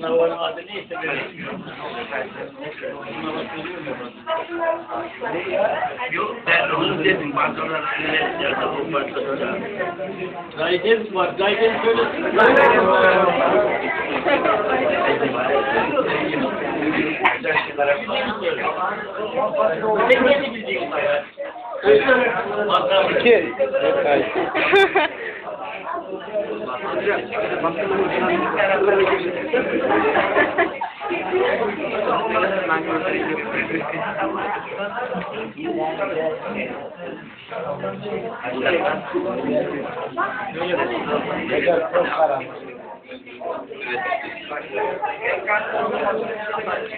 Ailen Sınavların adı neyse Yok ben onu dedim. Bazıları öyle yerde bu başladı. Gaydens var. Söylesin. Sen ne bildiğin var? İki.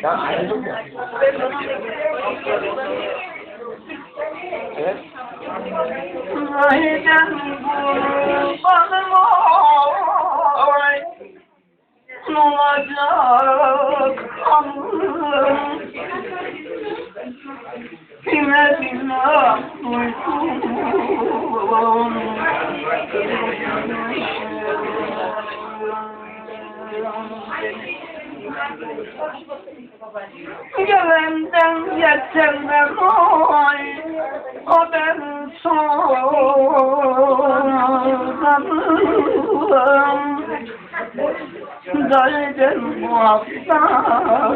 Ya ayrılık ya. Evet. Aynen kurbanım oy Ne olacak hanım Kime bina uykum Gelenden geçenden oy O ben sorarım Dayden muhaftan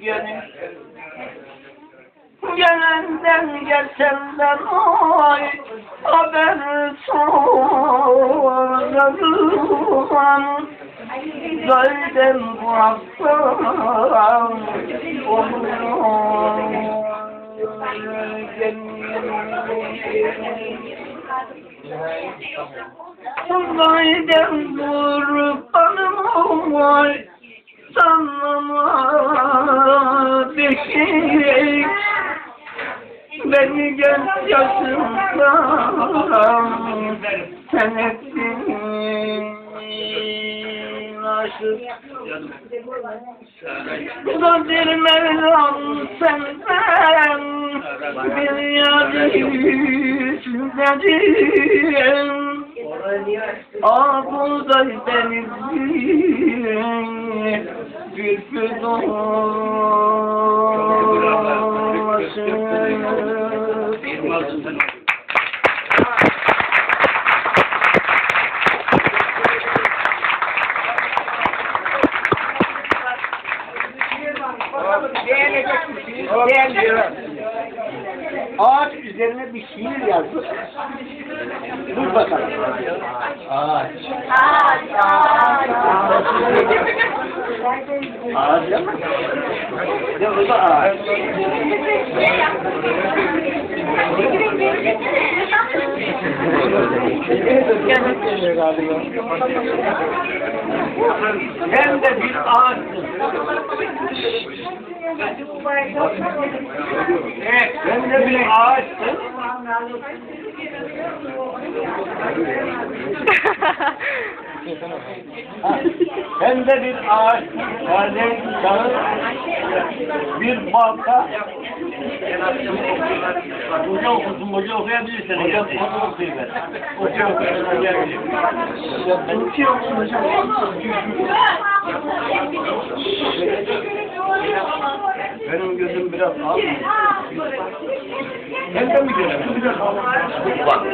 Gelin Gelenden geçenden oy haber sorarım. Gölden muhabbam Gölden kurbanım var Sanmama bir şey. Beni göz yaşımdan sen ettin aşık Kadir Mevlam senden bir yar yüzledim Ah buğday denizli bir fidan Beğenmiyor. Ağaç üzerine bir şiir yazmış. Dur bakalım. Ağaç. Ağaç değil mi? Ne o da ağaç. Hem de bir ağaç. Evet, hem de bir ağaçsın. Ha, Hem de bir ağaç, bazen çağır, bir balta. Hoca okusun, hoca okuyabilirsin. Hoca hoca ben. Hoca gelmiyor. Hoca okusun hocam. Benim gözüm biraz ağır. Sen de mi Bak.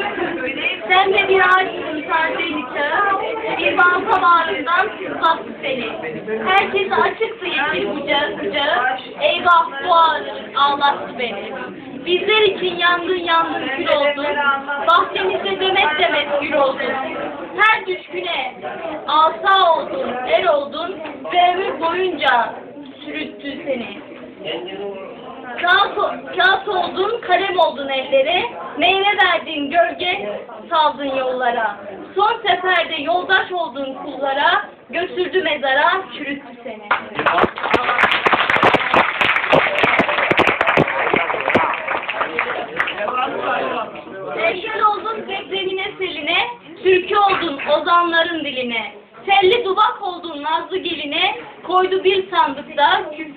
Sen de bir ağaçsın çağı, bir balta bağrından uzattı seni. Herkese açıktı yeşil kucağı kucağı, eyvah bu ağaç ağlattı beni. Bizler için yangın yangın kül oldun, bahçemizde demet demet gül oldun. Her düşküne asa oldun, er oldun ve ömür boyunca sürüttü seni. Kağıt, kağıt oldun, kalem oldun ellere, meyve verdin, gölge saldın yollara. Son seferde yoldaş oldun kullara, götürdü mezara, çürüttü seni. Eşel oldun depremine seline, türkü oldun ozanların diline. Telli duvak oldun nazlı geline, koydu bir sandıkta küp,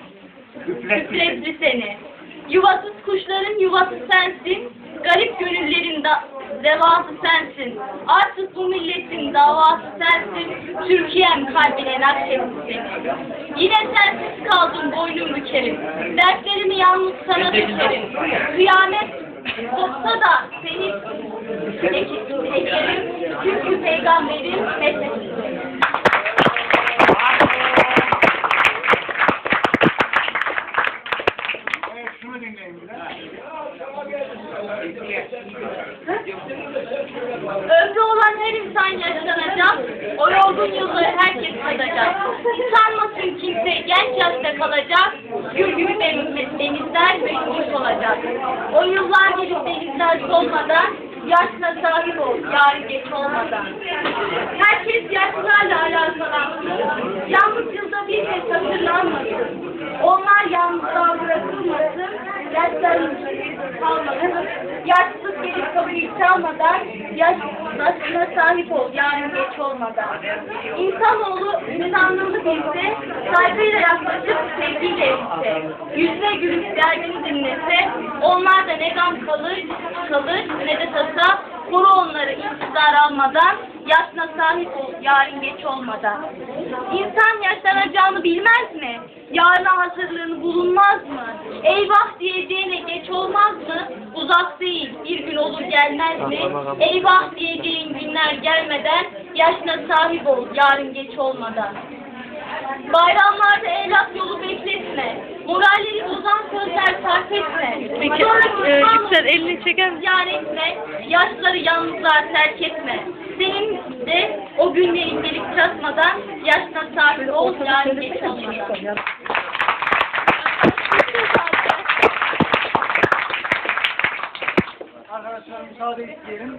küfretli seni. Yuvasız kuşların yuvası sensin, garip gönüllerin da devası sensin. Artık bu milletin davası sensin, Türkiye'm kalbine nakşetti seni. Yine sensiz kaldım boynum bükerim, dertlerimi yalnız sana dökerim. Kıyamet kopsa da seni ek- ekerim, çünkü peygamberim mesleği. Ömrü olan her insan yaşlanacak, o yorgun yılları herkes tadacak. Sanmasın kimse genç yaşta kalacak, gül gibi denizler büyümüş olacak. O yıllar gelip denizler solmadan, yaşla sahip ol, yarın geç olmadan. Herkes yaşlılarla alakalansın, yalnız yılda bir kez hatırlanmasın. Onlar yalnızlığa bırakılmasın, yaşların kalmasın. Yaşlılık gelip kapıyı çalmadan, yaşlılığına sahip ol, yarın geç olmadan. İnsanoğlu insanlığını bilse, saygıyla yaklaşıp sevgiyle evlise, yüzüne gülüp derdini dinlese, onlar da ne gam kalır, kalır ne de tasa, koru onları intizar almadan, yaşına sahip ol, yarın geç olmadan. İnsan yaşlanacağını bilmez mi? Yarına hazırlığını bulunmaz mı? Eyvah diyeceğine geç olmaz mı? Uzak değil, bir gün olur gelmez mi? Eyvah diyeceğin günler gelmeden, yaşına sahip ol, yarın geç olmadan. Bayramlarda evlat yolu bekletme. Moralleri bozan sözler sarf etme. Peki, Sonra e, Yüksel, olup elini çeker misin? isyan etme. Yaşları yalnızlar terk etme. Senin de o günlerin gelip çatmadan yaşına sahip ol, yarın geç olmadan. Arkadaşlar müsaade isteyelim.